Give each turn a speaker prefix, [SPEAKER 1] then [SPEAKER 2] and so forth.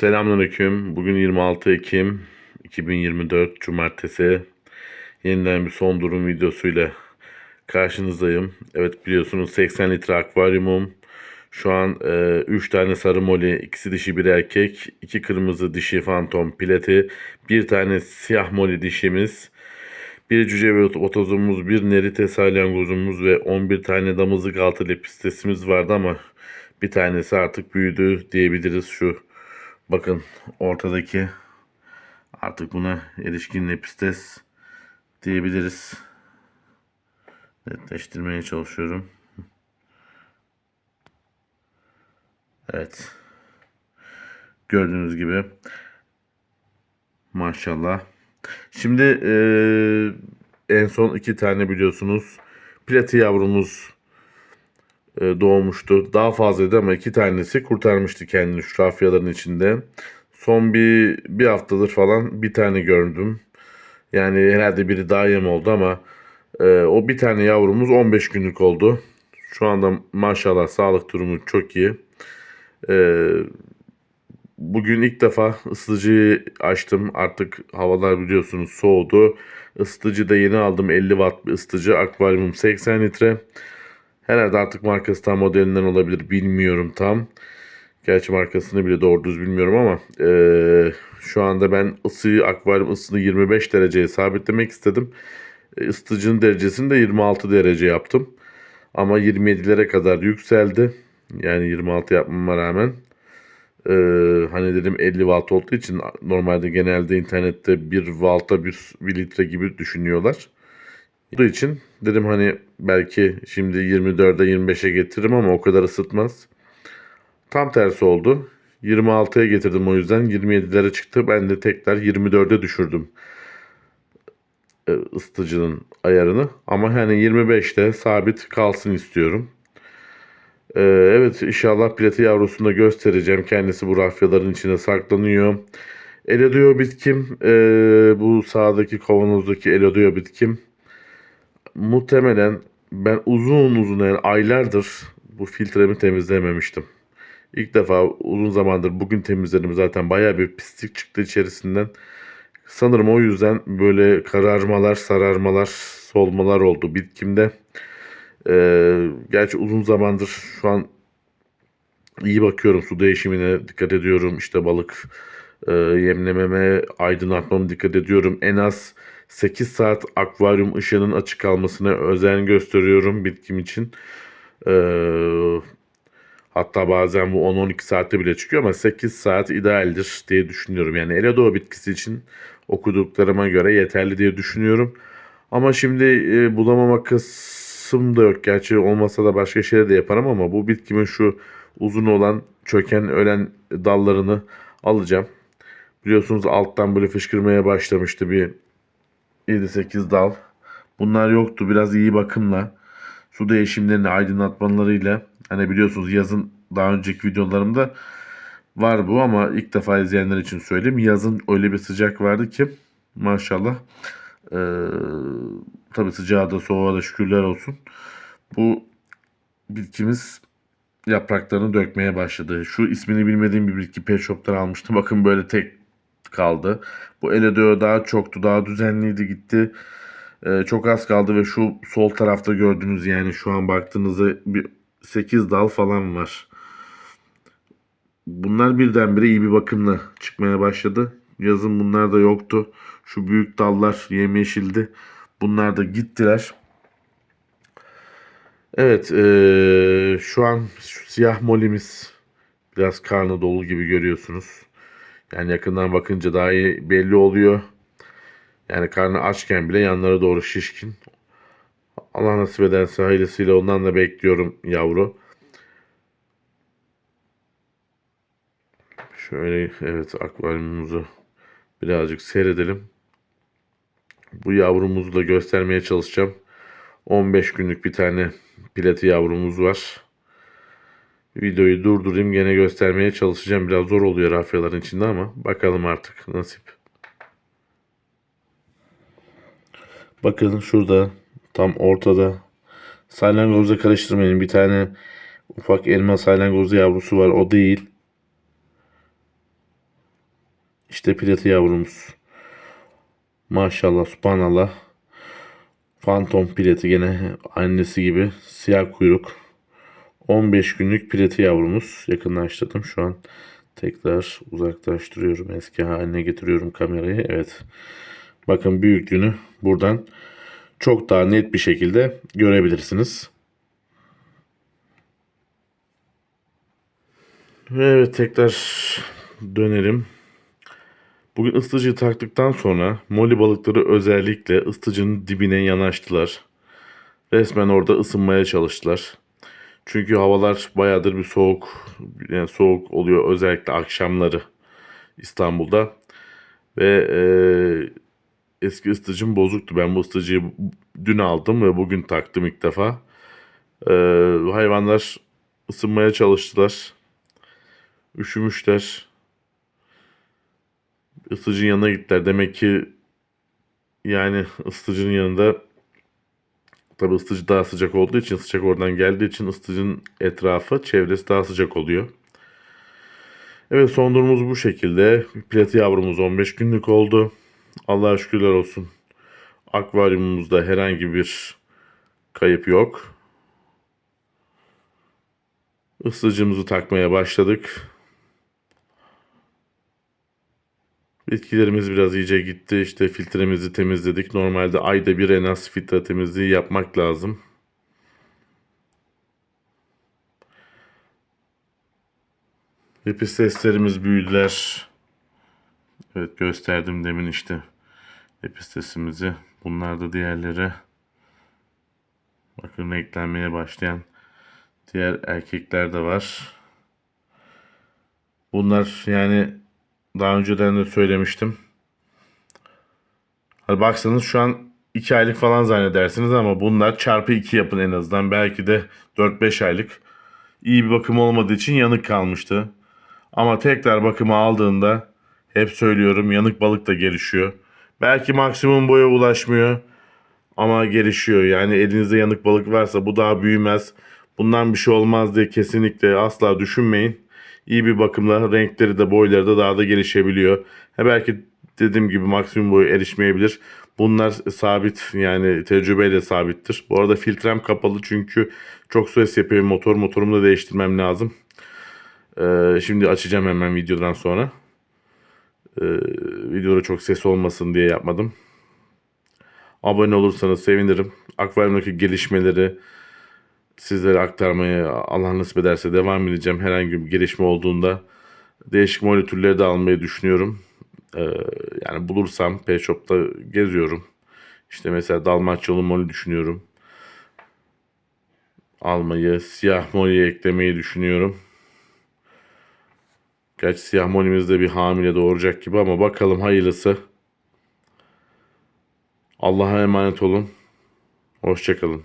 [SPEAKER 1] Selamünaleyküm. Bugün 26 Ekim 2024 Cumartesi. Yeniden bir son durum videosuyla karşınızdayım. Evet biliyorsunuz 80 litre akvaryumum. Şu an 3 tane sarı moli, ikisi dişi bir erkek, 2 kırmızı dişi fantom pileti, bir tane siyah moli dişimiz, bir cüce ve otozumuz, bir nerite salyangozumuz ve 11 tane damızlık altı lepistesimiz vardı ama bir tanesi artık büyüdü diyebiliriz şu Bakın ortadaki artık buna erişkin lepistes diyebiliriz. Netleştirmeye çalışıyorum. Evet. Gördüğünüz gibi maşallah. Şimdi eee, en son iki tane biliyorsunuz plati yavrumuz doğmuştu. Daha fazlaydı ama iki tanesi kurtarmıştı kendini şu rafyaların içinde. Son bir, bir haftadır falan bir tane gördüm. Yani herhalde biri daha yem oldu ama e, o bir tane yavrumuz 15 günlük oldu. Şu anda maşallah sağlık durumu çok iyi. E, bugün ilk defa ısıtıcıyı açtım. Artık havalar biliyorsunuz soğudu. Isıtıcı da yeni aldım 50 watt bir ısıtıcı. Akvaryumum 80 litre. Herhalde artık markası tam modelinden olabilir bilmiyorum tam. Gerçi markasını bile doğru düz bilmiyorum ama eee, şu anda ben ısıyı akvaryum ısını 25 dereceye sabitlemek istedim. E, Isıtıcının derecesini de 26 derece yaptım. Ama 27'lere kadar yükseldi. Yani 26 yapmama rağmen. Eee, hani dedim 50 watt olduğu için normalde genelde internette 1 watt'a 1, 1 litre gibi düşünüyorlar. Olduğu için dedim hani belki şimdi 24'e 25'e getiririm ama o kadar ısıtmaz. Tam tersi oldu. 26'ya getirdim o yüzden 27'lere çıktı. Ben de tekrar 24'e düşürdüm e, ısıtıcının ayarını. Ama hani 25'te sabit kalsın istiyorum. E, evet inşallah plati yavrusunu da göstereceğim. Kendisi bu rafyaların içine saklanıyor. Elodeo bitkim. e, bu sağdaki kavanozdaki Elodeo bitkim muhtemelen ben uzun uzun yani aylardır bu filtremi temizlememiştim. İlk defa uzun zamandır bugün temizledim zaten bayağı bir pislik çıktı içerisinden. Sanırım o yüzden böyle kararmalar, sararmalar, solmalar oldu bitkimde. Ee, gerçi uzun zamandır şu an iyi bakıyorum su değişimine dikkat ediyorum. İşte balık e, yemlememe, aydınlatmama dikkat ediyorum. En az 8 saat akvaryum ışığının açık kalmasına özen gösteriyorum bitkim için. Ee, hatta bazen bu 10-12 saatte bile çıkıyor ama 8 saat idealdir diye düşünüyorum. Yani Elado bitkisi için okuduklarıma göre yeterli diye düşünüyorum. Ama şimdi e, bulamama kısım da yok. Gerçi olmasa da başka şeyler de yaparım ama bu bitkimin şu uzun olan çöken ölen dallarını alacağım. Biliyorsunuz alttan böyle fışkırmaya başlamıştı bir 7-8 dal. Bunlar yoktu. Biraz iyi bakımla su değişimlerini aydınlatmalarıyla hani biliyorsunuz yazın daha önceki videolarımda var bu ama ilk defa izleyenler için söyleyeyim. Yazın öyle bir sıcak vardı ki maşallah ee, tabi sıcağı da soğuğa da şükürler olsun. Bu bitkimiz yapraklarını dökmeye başladı. Şu ismini bilmediğim bir bitki pet shop'tan almıştım. Bakın böyle tek kaldı. Bu Eledeo daha çoktu. Daha düzenliydi gitti. Ee, çok az kaldı ve şu sol tarafta gördüğünüz yani şu an baktığınızda bir 8 dal falan var. Bunlar birdenbire iyi bir bakımla çıkmaya başladı. Yazın bunlar da yoktu. Şu büyük dallar yemyeşildi. Bunlar da gittiler. Evet, eee, şu an şu siyah molimiz biraz karnı dolu gibi görüyorsunuz. Yani yakından bakınca daha iyi belli oluyor. Yani karnı açken bile yanlara doğru şişkin. Allah nasip ederse hayırlısıyla ondan da bekliyorum yavru. Şöyle evet akvaryumumuzu birazcık seyredelim. Bu yavrumuzu da göstermeye çalışacağım. 15 günlük bir tane pilati yavrumuz var. Videoyu durdurayım gene göstermeye çalışacağım. Biraz zor oluyor rafyaların içinde ama bakalım artık nasip. Bakın şurada tam ortada salyangozla karıştırmayın. Bir tane ufak elma salyangozu yavrusu var. O değil. İşte piloti yavrumuz. Maşallah, subhanallah. Phantom pileti gene annesi gibi siyah kuyruk. 15 günlük pileti yavrumuz. Yakınlaştırdım. Şu an tekrar uzaklaştırıyorum. Eski haline getiriyorum kamerayı. Evet. Bakın büyüklüğünü buradan çok daha net bir şekilde görebilirsiniz. Ve Evet tekrar dönelim. Bugün ısıtıcıyı taktıktan sonra moli balıkları özellikle ısıtıcının dibine yanaştılar. Resmen orada ısınmaya çalıştılar. Çünkü havalar bayağıdır bir soğuk, yani soğuk oluyor özellikle akşamları İstanbul'da. Ve e, eski ısıtıcım bozuktu. Ben bu ısıtıcıyı dün aldım ve bugün taktım ilk defa. E, hayvanlar ısınmaya çalıştılar. Üşümüşler. Isıtıcının yanına gittiler. Demek ki yani ısıtıcının yanında tabii ısıtıcı daha sıcak olduğu için sıcak oradan geldiği için ısıtıcının etrafı çevresi daha sıcak oluyor. Evet son durumumuz bu şekilde. Plati yavrumuz 15 günlük oldu. Allah'a şükürler olsun. Akvaryumumuzda herhangi bir kayıp yok. Isıtıcımızı takmaya başladık. Bitkilerimiz biraz iyice gitti. İşte filtremizi temizledik. Normalde ayda bir en az filtre temizliği yapmak lazım. Lepisteslerimiz büyüdüler. Evet gösterdim demin işte lepistesimizi. Bunlar da diğerleri. Bakın renklenmeye başlayan diğer erkekler de var. Bunlar yani daha önceden de söylemiştim. Hadi baksanız şu an 2 aylık falan zannedersiniz ama bunlar çarpı 2 yapın en azından. Belki de 4-5 aylık. İyi bir bakım olmadığı için yanık kalmıştı. Ama tekrar bakımı aldığında hep söylüyorum yanık balık da gelişiyor. Belki maksimum boya ulaşmıyor ama gelişiyor. Yani elinizde yanık balık varsa bu daha büyümez. Bundan bir şey olmaz diye kesinlikle asla düşünmeyin. İyi bir bakımla renkleri de boyları da daha da gelişebiliyor. Ha belki dediğim gibi maksimum boyu erişmeyebilir. Bunlar sabit yani tecrübeyle sabittir. Bu arada filtrem kapalı çünkü çok ses yapıyor motor. Motorumu da değiştirmem lazım. Ee, şimdi açacağım hemen videodan sonra. Ee, videoda çok ses olmasın diye yapmadım. Abone olursanız sevinirim. Akvaryumdaki gelişmeleri sizlere aktarmaya Allah nasip ederse devam edeceğim. Herhangi bir gelişme olduğunda değişik moli türleri de almayı düşünüyorum. Ee, yani bulursam Pet Shop'ta geziyorum. İşte mesela Dalmaçyalı moli düşünüyorum. Almayı, siyah moli eklemeyi düşünüyorum. Gerçi siyah molimiz de bir hamile doğuracak gibi ama bakalım hayırlısı. Allah'a emanet olun. Hoşçakalın.